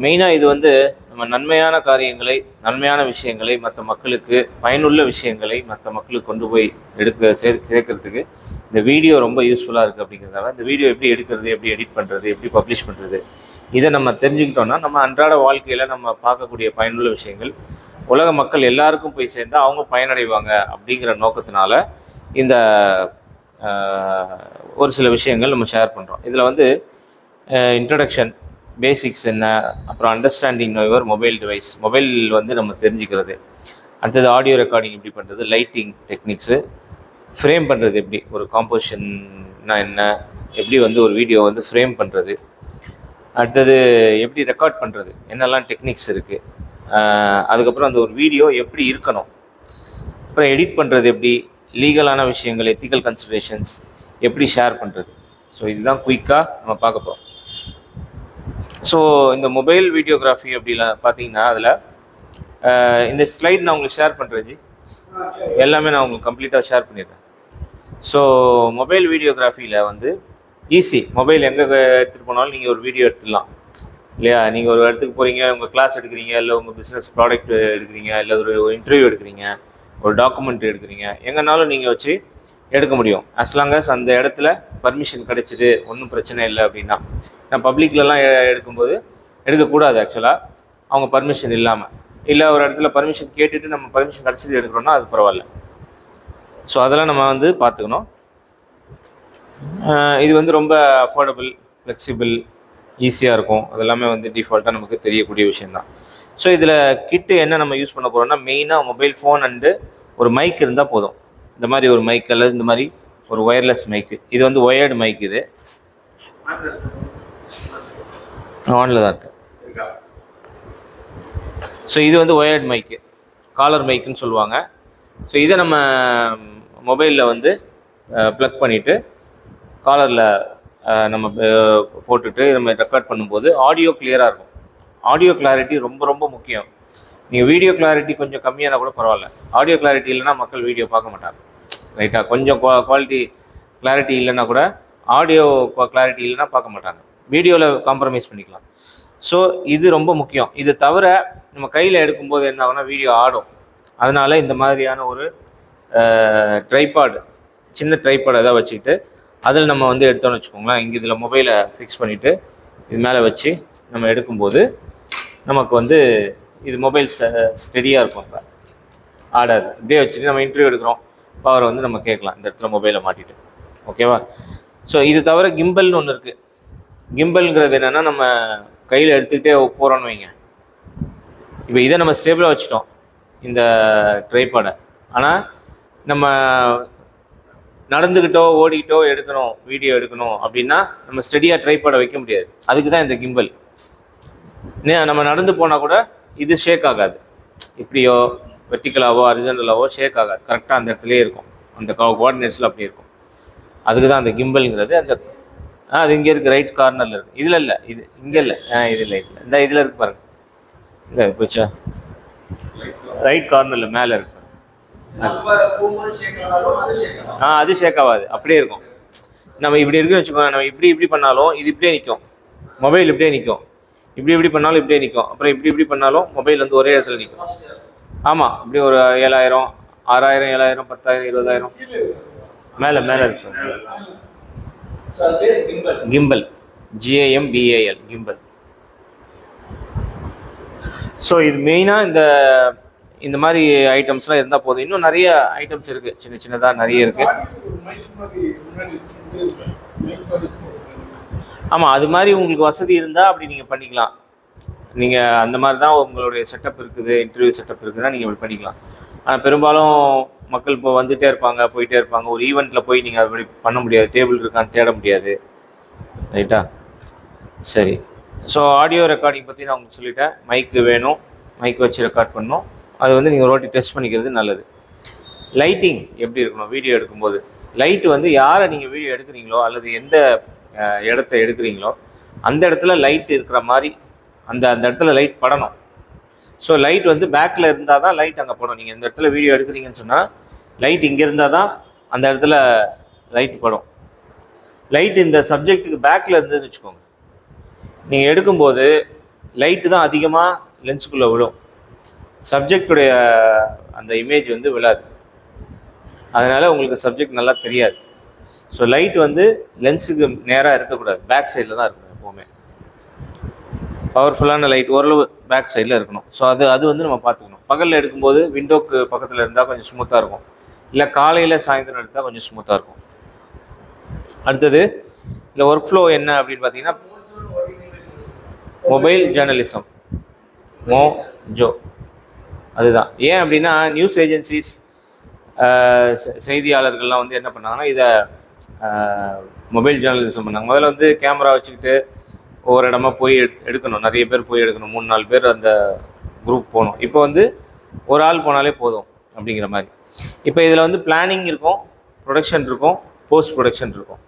மெயினாக இது வந்து நம்ம நன்மையான காரியங்களை நன்மையான விஷயங்களை மற்ற மக்களுக்கு பயனுள்ள விஷயங்களை மற்ற மக்களுக்கு கொண்டு போய் எடுக்க சே சேர்க்கறதுக்கு இந்த வீடியோ ரொம்ப யூஸ்ஃபுல்லாக இருக்குது அப்படிங்கிறதால இந்த வீடியோ எப்படி எடுக்கிறது எப்படி எடிட் பண்ணுறது எப்படி பப்ளிஷ் பண்ணுறது இதை நம்ம தெரிஞ்சுக்கிட்டோம்னா நம்ம அன்றாட வாழ்க்கையில் நம்ம பார்க்கக்கூடிய பயனுள்ள விஷயங்கள் உலக மக்கள் எல்லாருக்கும் போய் சேர்ந்து அவங்க பயனடைவாங்க அப்படிங்கிற நோக்கத்தினால இந்த ஒரு சில விஷயங்கள் நம்ம ஷேர் பண்ணுறோம் இதில் வந்து இன்ட்ரடக்ஷன் பேசிக்ஸ் என்ன அப்புறம் understanding your mobile device mobile வந்து நம்ம தெரிஞ்சுக்கிறது. அடுத்தது ஆடியோ ரெக்கார்டிங் எப்படி பண்ணுறது லைட்டிங் டெக்னிக்ஸு ஃப்ரேம் பண்ணுறது எப்படி ஒரு காம்போசிஷன்னா என்ன எப்படி வந்து ஒரு வீடியோ வந்து ஃப்ரேம் பண்ணுறது அடுத்தது எப்படி ரெக்கார்ட் பண்ணுறது என்னெல்லாம் டெக்னிக்ஸ் இருக்குது அதுக்கப்புறம் அந்த ஒரு வீடியோ எப்படி இருக்கணும். அப்புறம் எடிட் பண்ணுறது எப்படி லீகலான விஷயங்கள் எத்திக்கல் கன்சிடரேஷன்ஸ் எப்படி ஷேர் பண்ணுறது ஸோ இதுதான் குயிக்காக நம்ம பார்க்க போகிறோம் ஸோ இந்த மொபைல் வீடியோகிராஃபி அப்படிலாம் பார்த்தீங்கன்னா அதில் இந்த ஸ்லைட் நான் உங்களுக்கு ஷேர் பண்ணுறது எல்லாமே நான் உங்களுக்கு கம்ப்ளீட்டாக ஷேர் பண்ணிடுறேன். ஸோ மொபைல் வீடியோகிராஃபியில் வந்து ஈஸி மொபைல் எங்கே எடுத்துகிட்டு போனாலும் நீங்கள் ஒரு வீடியோ எடுத்துடலாம். இல்லையா? நீங்கள் ஒரு இடத்துக்கு போகிறீங்க உங்கள் கிளாஸ் எடுக்கிறீங்க இல்லை உங்கள் பிஸ்னஸ் ப்ராடக்ட் எடுக்கிறீங்க இல்லை ஒரு இன்டர்வியூ எடுக்கிறீங்க ஒரு டாக்குமெண்ட் எடுக்கிறீங்க எங்கேனாலும் நீங்கள் வச்சு எடுக்க முடியும். அஸ்லாங்கஸ் அந்த இடத்துல பர்மிஷன் கிடைச்சிது ஒன்றும் பிரச்சனை இல்லை அப்படின்னா. நான் பப்ளிக்லலாம் எடுக்கும்போது எடுக்கக்கூடாது ஆக்சுவலாக அவங்க பர்மிஷன் இல்லாமல் இல்லை ஒரு இடத்துல பர்மிஷன் கேட்டுட்டு நம்ம பர்மிஷன் கிடச்சிது எடுக்கிறோன்னா அது பரவாயில்ல. ஸோ அதெல்லாம் நம்ம வந்து பார்த்துக்கணும். இது வந்து ரொம்ப அஃபோர்டபுள் ஃப்ளெக்சிபிள் ஈஸியாக இருக்கும். அதெல்லாமே வந்து டிஃபால்ட்டாக நமக்கு தெரியக்கூடிய விஷயந்தான் ஸோ இதில் கிட்டு என்ன நம்ம யூஸ் பண்ண போகிறோம்னா மெயினாக மொபைல் ஃபோன் அண்டு ஒரு மைக் இருந்தால் போதும். இந்த மாதிரி ஒரு மைக் அல்லது இந்த மாதிரி ஒரு ஒயர்லெஸ் மைக்கு இது வந்து ஒயர்டு மைக் இது. ஆனில் தான் இருக்கு ஸோ இது வந்து ஒயர்டு மைக்கு காலர் மைக்குன்னு சொல்லுவாங்க. ஸோ இதை நம்ம மொபைலில் வந்து ப்ளக் பண்ணிவிட்டு காலரில் நம்ம போட்டுட்டு நம்ம ரெக்கார்ட் பண்ணும்போது ஆடியோ கிளியராக இருக்கும். ஆடியோ கிளாரிட்டி ரொம்ப ரொம்ப முக்கியம். நீங்கள் வீடியோ கிளாரிட்டி கொஞ்சம் கம்மியானால் கூட பரவாயில்ல. ஆடியோ கிளாரிட்டி இல்லைன்னா மக்கள் வீடியோ பார்க்க மாட்டாங்க. ரைட்டாக கொஞ்சம் குவா குவாலிட்டி கிளாரிட்டி இல்லைன்னா கூட ஆடியோ கிளாரிட்டி இல்லைன்னா பார்க்க மாட்டாங்க. வீடியோவில் காம்ப்ரமைஸ் பண்ணிக்கலாம். ஸோ இது ரொம்ப முக்கியம். இது தவிர நம்ம கையில் எடுக்கும்போது என்ன ஆகும்னா வீடியோ ஆடும். அதனால் இந்த மாதிரியான ஒரு ட்ரைபாடு சின்ன ட்ரைபாடு எதாவது வச்சுக்கிட்டு அதில் நம்ம வந்து எடுத்தோம்னு வச்சுக்கோங்களேன். இங்கே இதில் மொபைலை ஃபிக்ஸ் பண்ணிவிட்டு இது மேலே வச்சு நம்ம எடுக்கும்போது நமக்கு வந்து இது மொபைல் ஸ்டெடியாக இருக்கும். இப்போ ஆடாது. இப்படியே வச்சுட்டு நம்ம இன்டர்வியூ எடுக்கிறோம். பவரை வந்து நம்ம கேட்கலாம். இந்த இடத்துல மொபைலை மாட்டிட்டு. ஓகேவா ஸோ இது தவிர கிம்பல்னு ஒன்று இருக்குது கிம்பல்ங்கிறது என்னென்னா நம்ம கையில் எடுத்துக்கிட்டே போகிறோன்னு வைங்க. இப்போ இதை நம்ம ஸ்டேபிளாக வச்சுட்டோம் இந்த ட்ரைபாடை ஆனால் நம்ம நடந்துக்கிட்டோ ஓடிக்கிட்டோ எடுக்கணும் வீடியோ எடுக்கணும் அப்படின்னா நம்ம ஸ்டெடியாக ட்ரைபாடை வைக்க முடியாது. அதுக்கு தான் இந்த கிம்பல் நம்ம நடந்து போனால் கூட இது ஷேக் ஆகாது. இப்படியோ வெர்டிக்கலாவோ அரிஜென்டலாவோ ஷேக் ஆகாது. கரெக்டாக அந்த இடத்துலயே இருக்கும். அந்த கோஆர்டினேட்ஸில் அப்படி இருக்கும். அதுக்கு தான் அந்த கிம்பிள்ங்கிறது அந்த ஆ அது இங்கே இருக்குது ரைட் கார்னரில் இருக்குது இதில் இல்லை இது இங்கே இல்லை. ஆ இது இல்லை இல்லை. இந்த இதில் இருக்கு பாருங்க. இந்த போச்சா? ரைட் கார்னரில் மேலே இருக்கு. ஆ. அது ஷேக் ஆகாது. அப்படியே இருக்கும். நம்ம இப்படி இருக்குன்னு வச்சுக்கோங்க. நம்ம இப்படி இப்படி பண்ணாலும் இது இப்படியே நிற்கும் மொபைல் இப்படியே நிற்கும் இப்படி இப்படி பண்ணாலும் இப்படியே நிற்கும் அப்புறம் இப்படி இப்படி பண்ணாலும் மொபைல் வந்து ஒரே இடத்துல நிற்கும் ஆமாம் இப்படி ஒரு ஏழாயிரம் ஆறாயிரம் ஏழாயிரம் பத்தாயிரம் இருபதாயிரம். மேலே மேலே இருக்கும் gimbal. GAM BAL gimbal so இது மெயினாக இந்த இந்த மாதிரி ஐட்டம்ஸ்லாம் இருந்தால் போதும். இன்னும் நிறைய ஐட்டம்ஸ் இருக்குது சின்ன சின்னதாக நிறைய இருக்குது ஆமாம் அது மாதிரி உங்களுக்கு வசதி இருந்தால் அப்படி நீங்கள் பண்ணிக்கலாம். நீங்கள் அந்த மாதிரி தான் உங்களுடைய செட்டப் இருக்குது இன்டர்வியூ செட்டப் இருக்குதுன்னா நீங்கள் இப்படி பண்ணிக்கலாம். ஆனால் பெரும்பாலும் மக்கள் இப்போ வந்துகிட்டே இருப்பாங்க போயிட்டே இருப்பாங்க. ஒரு ஈவெண்ட்டில் போய் நீங்கள் அப்படி பண்ண முடியாது. டேபிள் இருக்கான்னு தேட முடியாது. ரைட்டா சரி. ஸோ ஆடியோ ரெக்கார்டிங் பற்றி நான் உங்களுக்கு சொல்லிட்டேன். மைக்கு வேணும். மைக் வச்சு ரெக்கார்ட் பண்ணணும். அது வந்து நீங்கள் ஒரு வாட்டி டெஸ்ட் பண்ணிக்கிறது நல்லது. லைட்டிங் எப்படி இருக்கணும்? வீடியோ எடுக்கும்போது. லைட் வந்து யாரை நீங்கள் வீடியோ எடுக்கிறீங்களோ அல்லது எந்த இடத்த எடுக்கிறீங்களோ அந்த இடத்துல லைட் இருக்கிற மாதிரி அந்த அந்த இடத்துல லைட் படணும். ஸோ லைட் வந்து பேக்கில் இருந்தால் தான் லைட் அங்கே படும் நீங்கள் இந்த இடத்துல வீடியோ எடுக்கிறீங்கன்னு சொன்னால் லைட் இங்கே இருந்தால் தான் அந்த இடத்துல லைட் படும். லைட் இந்த சப்ஜெக்ட்டுக்கு பேக்கில் இருந்ததுன்னு வச்சுக்கோங்க. நீங்கள் எடுக்கும்போது லைட்டு தான் அதிகமாக லென்ஸுக்குள்ளே விழும். சப்ஜெக்டுடைய அந்த இமேஜ் வந்து விழாது. அதனால் உங்களுக்கு சப்ஜெக்ட் நல்லா தெரியாது. ஸோ லைட் வந்து லென்ஸுக்கு நேராக இருக்கக்கூடாது. பேக் சைடில் தான் இருக்கணும் எப்போவுமே. பவர்ஃபுல்லான லைட் ஓரளவு பேக் சைடில் இருக்கணும். ஸோ அது அது வந்து நம்ம பார்த்துக்கணும். பகலில் எடுக்கும்போது விண்டோக்கு பக்கத்தில் இருந்தால் கொஞ்சம் ஸ்மூத்தாக இருக்கும். இல்லை காலையில் சாயந்தரம் எடுத்தால் கொஞ்சம் ஸ்மூத்தாக இருக்கும். அடுத்தது இல்லை ஒர்க் ஃப்ளோ என்ன அப்படின்னு பார்த்தீங்கன்னா மொபைல் ஜேர்னலிசம் மோ ஜோ அதுதான். ஏன் அப்படின்னா நியூஸ் ஏஜென்சிஸ் செய்தியாளர்கள்லாம் வந்து என்ன பண்ணாங்கன்னா இதை மொபைல் ஜேர்னலிசம் பண்ணாங்க. முதல்ல வந்து கேமரா வச்சுக்கிட்டு ஒவ்வொரு இடமா போய் எடு- எடுக்கணும். நிறைய பேர் போய் எடுக்கணும். மூணு நாலு பேர் அந்த குரூப் போகணும். இப்போ வந்து ஒரு ஆள் போனாலே போதும் அப்படிங்கிற மாதிரி. இப்போ இதில் வந்து பிளானிங் இருக்கும் ப்ரொடக்ஷன் இருக்கும் போஸ்ட் ப்ரொடக்ஷன் இருக்கும்.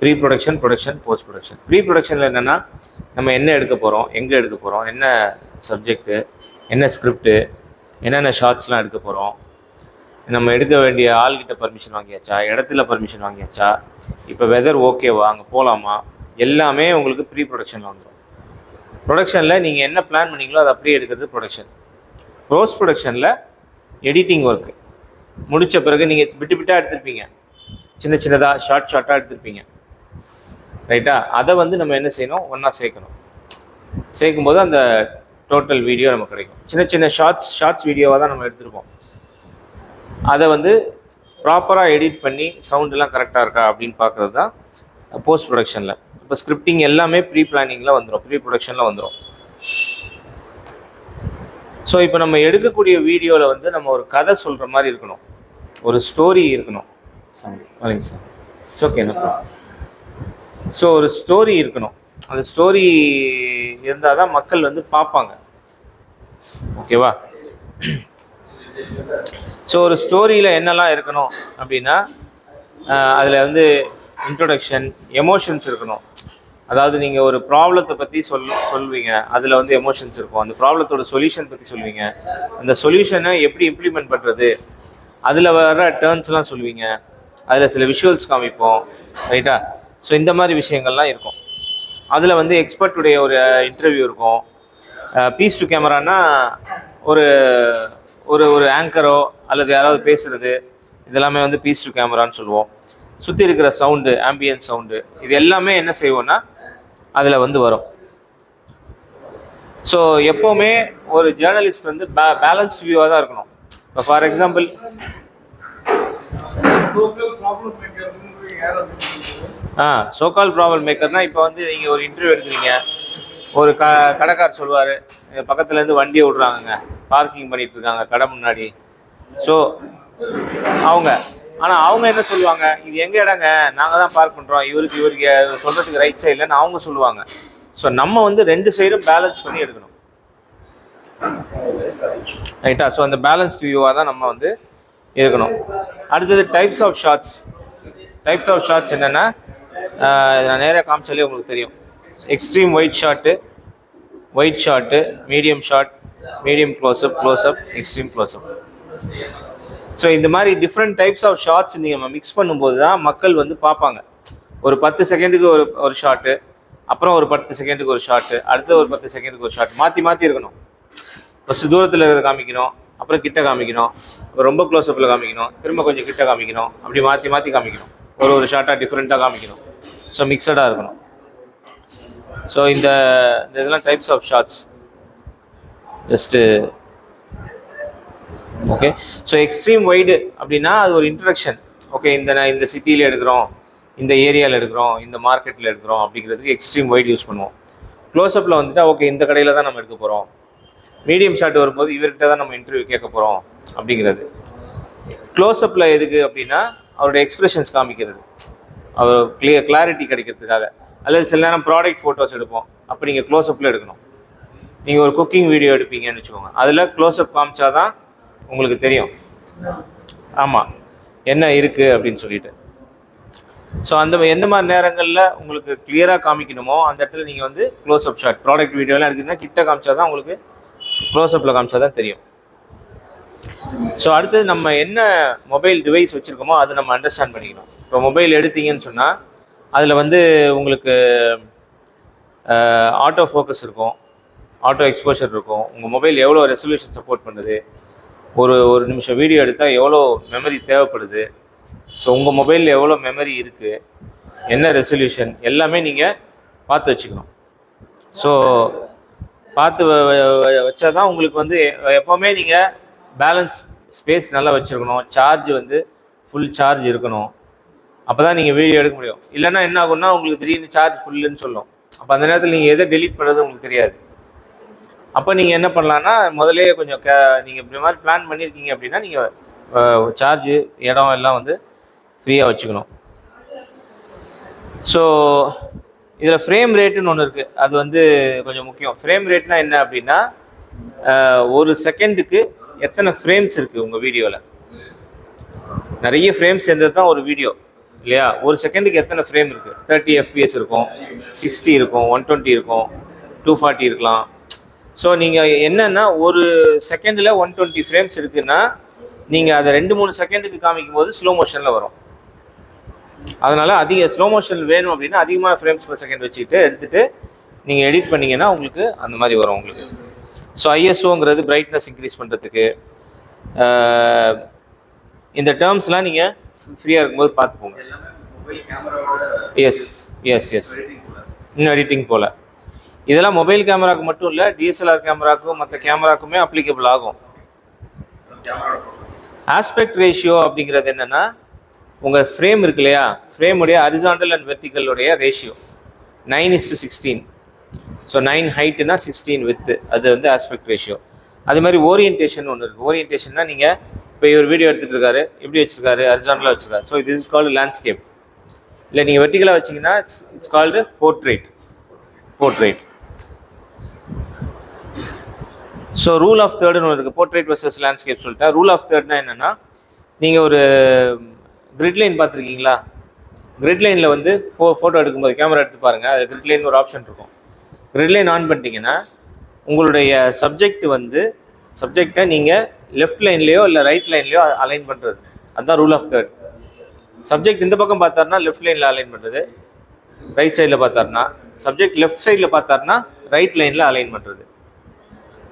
Pre production production post production pre ப்ரொடக்ஷனில் என்னென்னா நம்ம என்ன எடுக்க போகிறோம் எங்கே எடுக்க போகிறோம் என்ன சப்ஜெக்ட்டு என்ன ஸ்கிரிப்டு என்னென்ன ஷார்ட்ஸ்லாம் எடுக்க போகிறோம் நம்ம எடுக்க வேண்டிய ஆள்கிட்ட பர்மிஷன் வாங்கியாச்சா இடத்துல பர்மிஷன் வாங்கியாச்சா இப்போ வெதர் ஓகேவா அங்கே போகலாமா எல்லாமே உங்களுக்கு ப்ரீ ப்ரொடக்ஷனில் வந்துடும் ப்ரொடக்ஷனில் நீங்கள் என்ன பிளான் பண்ணீங்களோ அதை அப்படியே எடுக்கிறது ப்ரொடக்ஷன் போஸ்ட் ப்ரொடக்ஷனில் எடிட்டிங் ஒர்க்கு முடித்த பிறகு நீங்கள் விட்டு விட்டாக எடுத்திருப்பீங்க. சின்ன சின்னதாக ஷார்ட் ஷார்ட்டாக எடுத்திருப்பீங்க. ரைட்டா அதை வந்து நம்ம என்ன செய்யணும்? ஒன்றா சேர்க்கணும். சேர்க்கும்போது அந்த டோட்டல் வீடியோ நமக்கு கிடைக்கும். சின்ன சின்ன ஷார்ட்ஸ் ஷார்ட்ஸ் வீடியோவாக தான் நம்ம எடுத்திருப்போம். அதை வந்து ப்ராப்பராக எடிட் பண்ணி சவுண்டெல்லாம் கரெக்டாக இருக்கா அப்படின்னு பார்க்குறது தான் போஸ்ட் ப்ரொடக்ஷனில் இப்போ ஸ்கிரிப்டிங் எல்லாமே ப்ரீ பிளானிங்கில் வந்துடும் ப்ரீ ப்ரொடக்ஷனில் வந்துடும் ஸோ இப்போ நம்ம எடுக்கக்கூடிய வீடியோவில் வந்து நம்ம ஒரு கதை சொல்கிற மாதிரி இருக்கணும். ஒரு ஸ்டோரி இருக்கணும். சரிங்க சார். இட்ஸ் ஓகே ஸோ ஒரு ஸ்டோரி இருக்கணும். அந்த ஸ்டோரி இருந்தால் தான் மக்கள் வந்து பார்ப்பாங்க. ஓகேவா ஸோ ஒரு ஸ்டோரியில் என்னெல்லாம் இருக்கணும் அப்படின்னா அதில் வந்து இன்ட்ரொடக்ஷன் எமோஷன்ஸ் இருக்கணும். அதாவது நீங்கள் ஒரு ப்ராப்ளத்தை பற்றி சொல் சொல்வீங்க. அதில் வந்து எமோஷன்ஸ் இருக்கும். அந்த ப்ராப்ளத்தோட சொல்யூஷன் பற்றி சொல்வீங்க. அந்த சொல்யூஷனை எப்படி இம்ப்ளிமெண்ட் பண்ணுறது அதில் வர டேர்ன்ஸ்லாம் சொல்லுவீங்க அதில் சில விஷுவல்ஸ் காமிப்போம். ரைட்டா ஸோ இந்த மாதிரி விஷயங்கள்லாம் இருக்கும். அதில் வந்து எக்ஸ்பர்ட்டுடைய ஒரு இன்டர்வியூ இருக்கும். பீஸ் டு கேமரானா ஒரு ஒரு ஒரு ஆங்கரோ அல்லது யாராவது பேசுகிறது இதெல்லாமே வந்து பீஸ் டு கேமரான்னு சொல்லுவோம். சுற்றி இருக்கிற சவுண்டு ஆம்பியன் சவுண்டு இது எல்லாமே என்ன செய்வோன்னா அதில் வந்து வரும். ஸோ எப்போவுமே ஒரு ஜேர்னலிஸ்ட் வந்து பே பேலன்ஸ்ட் வியூவாக தான் இருக்கணும். இப்போ ஃபார் எக்ஸாம்பிள் சோக்கல் ஆ சோகால் ப்ராப்ளம் மேக்கர்னா இப்போ வந்து நீங்கள் ஒரு இன்டர்வியூ எடுக்கிறீங்க. ஒரு க கடைக்கார் சொல்லுவார் பக்கத்துலேருந்து வண்டியை விட்றாங்கங்க. பார்க்கிங் பண்ணிட்டு இருக்காங்க கடை முன்னாடி. ஸோ அவங்க ஆனால் அவங்க என்ன சொல்லுவாங்க? இது எங்கள் இடங்க? நாங்கள் தான் பார்க் பண்ணுறோம் இவருக்கு இவருக்கு சொல்கிறதுக்கு ரைட் சைடில்னு அவங்க சொல்லுவாங்க. ஸோ நம்ம வந்து ரெண்டு சைடும் பேலன்ஸ் பண்ணி எடுக்கணும். ரைட்டா ஸோ அந்த பேலன்ஸ்ட் வியூவாக தான் நம்ம வந்து இருக்கணும் அடுத்தது types of shots types of shots என்னென்னா நான் நேராக காமிச்சாலே உங்களுக்கு தெரியும். Extreme wide shot wide shot medium shot medium close up close up extreme close up so இந்த மாதிரி டிஃப்ரெண்ட் டைப்ஸ் ஆஃப் ஷார்ட்ஸ் நீங்கள் மிக்ஸ் பண்ணும்போது தான் மக்கள் வந்து பார்ப்பாங்க. ஒரு பத்து செகண்டுக்கு ஒரு ஒரு ஷாட்டு அப்புறம் ஒரு பத்து செகண்டுக்கு ஒரு ஷாட்டு அடுத்து ஒரு பத்து செகண்டுக்கு ஒரு ஷாட் மாற்றி மாற்றி இருக்கணும். ஃபஸ்ட்டு தூரத்தில் இருக்கிறத காமிக்கணும் அப்புறம் கிட்ட காமிக்கணும் அப்புறம் ரொம்ப க்ளோஸ்அப்பில் காமிக்கணும் திரும்ப கொஞ்சம் கிட்ட காமிக்கணும் அப்படி மாற்றி மாற்றி காமிக்கணும். ஒரு ஒரு ஷார்ட்டாக டிஃப்ரெண்ட்டாக காமிக்கணும். ஸோ மிக்சடாக இருக்கணும். ஸோ இந்த இதெல்லாம் types of shots just okay so extreme wide அப்படின்னா அது ஒரு இன்ட்ரடக்ஷன் ஓகே இந்த நான் இந்த சிட்டியில் எடுக்கிறோம் இந்த ஏரியாவில் எடுக்கிறோம் இந்த மார்க்கெட்டில் எடுக்கிறோம் அப்படிங்கிறதுக்கு எக்ஸ்ட்ரீம் வைட் யூஸ் பண்ணுவோம். க்ளோஸ்அப்பில் வந்துட்டா ஓகே இந்த கடையில் தான் நம்ம எடுக்க போகிறோம் மீடியம் ஷாட் வரும்போது இவர்கிட்ட தான் நம்ம இன்டர்வியூ கேட்க போகிறோம் அப்படிங்கிறது. க்ளோஸ்அப்பில் எதுக்கு அப்படின்னா அவருடைய எக்ஸ்பிரஷன்ஸ் காமிக்கிறது. அவர் கிளியர் கிளாரிட்டி கிடைக்கிறதுக்காக. அல்லது சில நேரம் ப்ராடக்ட் ஃபோட்டோஸ் எடுப்போம். அப்போ நீங்கள் க்ளோஸ்அப்பில் எடுக்கணும். நீங்கள் ஒரு குக்கிங் வீடியோ எடுப்பீங்கன்னு வச்சுக்கோங்க. அதில் க்ளோஸ்அப் காமிச்சா தான் உங்களுக்கு தெரியும். ஆமாம் என்ன இருக்குது அப்படின்னு சொல்லிட்டு. ஸோ அந்த எந்த மாதிரி நேரங்களில் உங்களுக்கு கிளியராக காமிக்கணுமோ அந்த இடத்துல நீங்கள் வந்து க்ளோஸ்அப் ஷாட் ப்ராடக்ட் வீடியோலாம் எடுக்குதுன்னா கிட்ட காமிச்சா தான் உங்களுக்கு க்ளோஸ்அப்பில் காமிச்சா தான் தெரியும். ஸோ அடுத்தது நம்ம என்ன மொபைல் டிவைஸ் வச்சுருக்கோமோ அதை நம்ம அண்டர்ஸ்டாண்ட் பண்ணிக்கணும். இப்போ மொபைல் எடுத்தீங்கன்னு சொன்னால் அதில் வந்து உங்களுக்கு ஆட்டோ ஃபோக்கஸ் இருக்கும். ஆட்டோ எக்ஸ்போஷர் இருக்கும். உங்கள் மொபைல் எவ்வளோ ரெசல்யூஷன் சப்போர்ட் பண்ணுது? ஒரு ஒரு நிமிஷம் வீடியோ எடுத்தால் எவ்வளோ மெமரி தேவைப்படுது? ஸோ உங்கள் மொபைலில் எவ்வளோ மெமரி இருக்குது என்ன ரெசல்யூஷன் எல்லாமே நீங்கள் பார்த்து வச்சுக்கணும். ஸோ பார்த்து வச்சா தான் உங்களுக்கு வந்து எப்போவுமே நீங்கள் பேலன்ஸ் ஸ்பேஸ் நல்லா வச்சுருக்கணும். சார்ஜ் வந்து ஃபுல் சார்ஜ் இருக்கணும். அப்போ தான் நீங்கள் வீடியோ எடுக்க முடியும். இல்லைன்னா என்ன ஆகும்னா உங்களுக்கு திடீர்னு சார்ஜ் ஃபுல்லுன்னு சொல்லும். அப்போ அந்த நேரத்தில் நீங்கள் எதை டெலிட் பண்ணுறது உங்களுக்கு தெரியாது. அப்போ நீங்கள் என்ன பண்ணலான்னா முதலே கொஞ்சம் க நீங்கள் இப்படி மாதிரி பிளான் பண்ணியிருக்கீங்க அப்படின்னா நீங்கள் சார்ஜு இடம் எல்லாம் வந்து ஃப்ரீயாக வச்சுக்கணும். ஸோ இதில் ஃப்ரேம் ரேட்டுன்னு ஒன்று இருக்குது அது வந்து கொஞ்சம் முக்கியம். ஃப்ரேம் ரேட்னா என்ன அப்படின்னா ஒரு செகண்டுக்கு எத்தனை ஃப்ரேம்ஸ் இருக்குது உங்கள் வீடியோவில் நிறைய ஃப்ரேம்ஸ் சேர்ந்தது தான் ஒரு வீடியோ இல்லையா? ஒரு செகண்டுக்கு எத்தனை ஃப்ரேம் இருக்குது தேர்ட்டி எஃபிஎஸ் இருக்கும் சிக்ஸ்டி இருக்கும் ஒன் டுவெண்ட்டி இருக்கும் டூ ஃபார்ட்டி இருக்கலாம். ஸோ நீங்கள் என்னன்னா ஒரு செகண்டில் ஒன் டுவெண்ட்டி ஃப்ரேம்ஸ் இருக்குன்னா நீங்கள் அதை ரெண்டு மூணு செகண்டுக்கு காமிக்கும் போது ஸ்லோ மோஷனில் வரும். அதனால் அதிக ஸ்லோ மோஷன் வேணும் அப்படின்னா அதிகமான ஃப்ரேம்ஸ் per செகண்ட் வச்சுக்கிட்டு எடுத்துகிட்டு நீங்கள் எடிட் பண்ணீங்கன்னா உங்களுக்கு அந்த மாதிரி வரும் உங்களுக்கு. ஸோ ஐஎஸ்ஓங்கிறது பிரைட்னஸ் இன்க்ரீஸ் பண்ணுறதுக்கு இந்த டேர்ம்ஸ்லாம் நீங்கள் ஃப்ரீயாக இருக்கும்போது பார்த்துக்கோங்க. எஸ் எஸ் எஸ் இன்னும் எடிட்டிங் போல். இதெல்லாம் மொபைல் கேமராக்கு மட்டும் இல்லை டிஎஸ்எல்ஆர் கேமராக்கும் மற்ற கேமராக்குமே அப்ளிகபிள் ஆகும். ஆஸ்பெக்ட் ரேஷியோ அப்படிங்கிறது என்னென்னா உங்கள் ஃப்ரேம் இருக்கு இல்லையா? ஃப்ரேமுடைய horizontal and வெர்டிக்கலுடைய ratio nine is to sixteen so nine ஹைட்டுனா sixteen width அது வந்து ஆஸ்பெக்ட் ரேஷியோ அது மாதிரி ஓரியன்டேஷன் ஒன்று இருக்குது ஓரியன்டேஷன்னா நீங்கள் இப்போ இவர் வீடியோ எடுத்துகிட்டு இருக்காரு. எப்படி வச்சுருக்காரு? அரிசாண்டலாக வச்சுருக்காரு. ஸோ இது இஸ் கால்டு லேண்ட்ஸ்கேப் இல்லை நீங்கள் வெர்டிக்கலாக வச்சீங்கன்னா it's called portrait portrait so rule of தேர்டுன்னு ஒன்று இருக்குது போர்ட்ரேட் வர்சஸ் லேண்ட்ஸ்கேப் சொல்லிட்டேன் ரூல் ஆஃப் தேர்ட்னா என்னென்னா நீங்கள் ஒரு கிரிட் லைன் பார்த்துருக்கீங்களா? கிரிட் லைனில் வந்து ஃபோ ஃபோட்டோ எடுக்கும்போது கேமரா எடுத்து பாருங்கள் அது கிரிட் லைன் ஒரு ஆப்ஷன் இருக்கும். கிரிட் லைன் ஆன் பண்ணிட்டீங்கன்னா உங்களுடைய சப்ஜெக்ட் வந்து சப்ஜெக்டை நீங்கள் லெஃப்ட் லைன்லேயோ இல்லை ரைட் லைன்லேயோ அலைன் பண்ணுறது அதுதான் ரூல் ஆஃப் தேர்ட் சப்ஜெக்ட் இந்த பக்கம் பார்த்தாருன்னா லெஃப்ட் லைனில் அலைன் பண்ணுறது ரைட் சைடில் பார்த்தாருன்னா சப்ஜெக்ட் லெஃப்ட் சைடில் பார்த்தாருன்னா ரைட் லைனில் அலைன் பண்ணுறது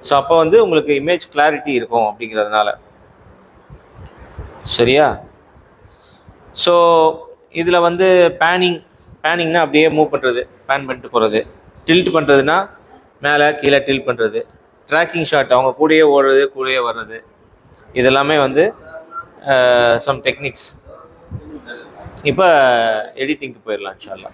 ஸோ அப்போ வந்து உங்களுக்கு இமேஜ் கிளாரிட்டி இருக்கும் அப்படிங்கிறதுனால. சரியா? ஸோ இதில் வந்து பேனிங் பேனிங்னா அப்படியே மூவ் பண்ணுறது பேன் பண்ணிட்டு போகிறது டில்ட் பண்ணுறதுனா மேலே கீழே டில்ட் பண்ணுறது ட்ராக்கிங் ஷாட் அவங்க கூடயே ஓடுறது கூடயே வர்றது. இதெல்லாமே வந்து சம் டெக்னிக்ஸ் இப்போ எடிட்டிங்க்கு போயிடலாம் இன்ஷால்லா